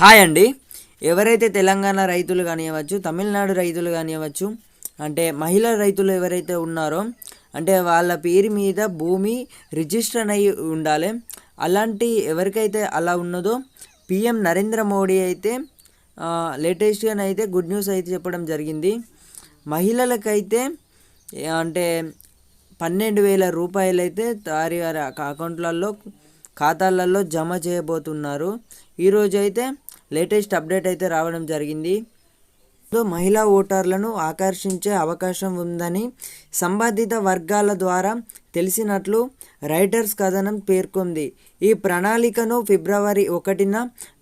Hi అండి. ఎవరైతే తెలంగాణ రైతులు కానివ్వచ్చు తమిళనాడు రైతులు కానివ్వచ్చు అంటే మహిళా రైతులు ఎవరైతే ఉన్నారో అంటే వాళ్ళ పేరు మీద భూమి రిజిస్టర్ అయి ఉండాలి. అలాంటి ఎవరికైతే అలా ఉన్నదో పిఎం నరేంద్ర మోడీ అయితే లేటెస్ట్గా అయితే గుడ్ న్యూస్ అయితే చెప్పడం జరిగింది. మహిళలకైతే అంటే పన్నెండు వేల రూపాయలైతే అయితే వారి వారి అకౌంట్లలో ఖాతాలలో జమ చేయబోతున్నారు. ఈరోజు అయితే లేటెస్ట్ అప్డేట్ అయితే రావడం జరిగింది. సో మహిళా ఓటర్లను ఆకర్షించే అవకాశం ఉందని సంబంధిత వర్గాల ద్వారా తెలిసినట్లు రైటర్స్ కథనం పేర్కొంది. ఈ ప్రణాళికను ఫిబ్రవరి ఒకటిన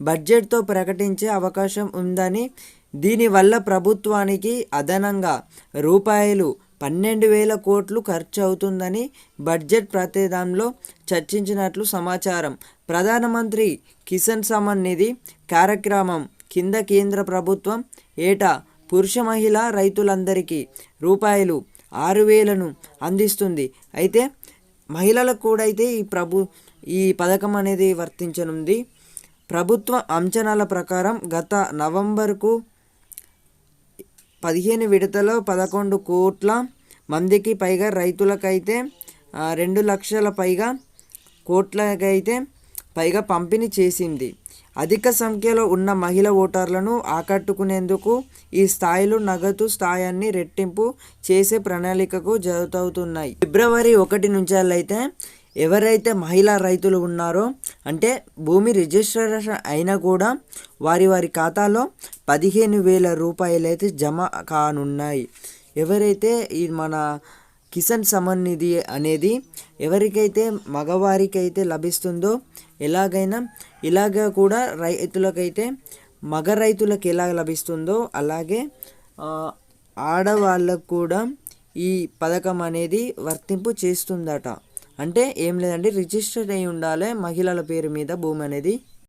బడ్జెట్తో ప్రకటించే అవకాశం ఉందని దీనివల్ల ప్రభుత్వానికి అదనంగా రూపాయలు పన్నెండు వేల కోట్లు ఖర్చు అవుతుందని బడ్జెట్ ప్రతిదాంలో చర్చించినట్లు సమాచారం. ప్రధానమంత్రి కిసాన్ సమ్మాన్ నిధి కార్యక్రమం కింద కేంద్ర ప్రభుత్వం ఏటా పురుష మహిళ రైతులందరికీ రూపాయలు ఆరు వేలను అందిస్తుంది. అయితే మహిళలకు కూడా అయితే ఈ ప్రభు ఈ పథకం అనేది వర్తించనుంది. ప్రభుత్వ అంచనాల ప్రకారం గత నవంబర్కు పదిహేను విడతలో పదకొండు కోట్ల మందికి పైగా రైతులకైతే రెండు లక్షల పైగా కోట్లకైతే పైగా పంపిణీ చేసింది. అధిక సంఖ్యలో ఉన్న మహిళ ఓటర్లను ఆకట్టుకునేందుకు ఈ స్థాయిలో నగదు స్థాయాన్ని రెట్టింపు చేసే ప్రణాళికకు జరుగుతవుతున్నాయి ఫిబ్రవరి ఒకటి నుంచి అయితే ఎవరైతే మహిళా రైతులు ఉన్నారో అంటే భూమి రిజిస్ట్రేషన్ అయినా కూడా వారి వారి ఖాతాలో పదిహేను వేల రూపాయలు అయితే జమ కానున్నాయి. ఎవరైతే ఈ మన కిసాన్ సమాన్ నిధి అనేది ఎవరికైతే మగవారికైతే లభిస్తుందో ఎలాగైనా ఇలాగ కూడా రైతులకైతే మగ రైతులకు ఎలా లభిస్తుందో అలాగే ఆడవాళ్ళకు కూడా ఈ పథకం అనేది వర్తింపు చేస్తుందట. అంటే ఏం లేదండి రిజిస్టర్ అయి ఉండాలి మహిళల పేరు మీద భూమి అనేది.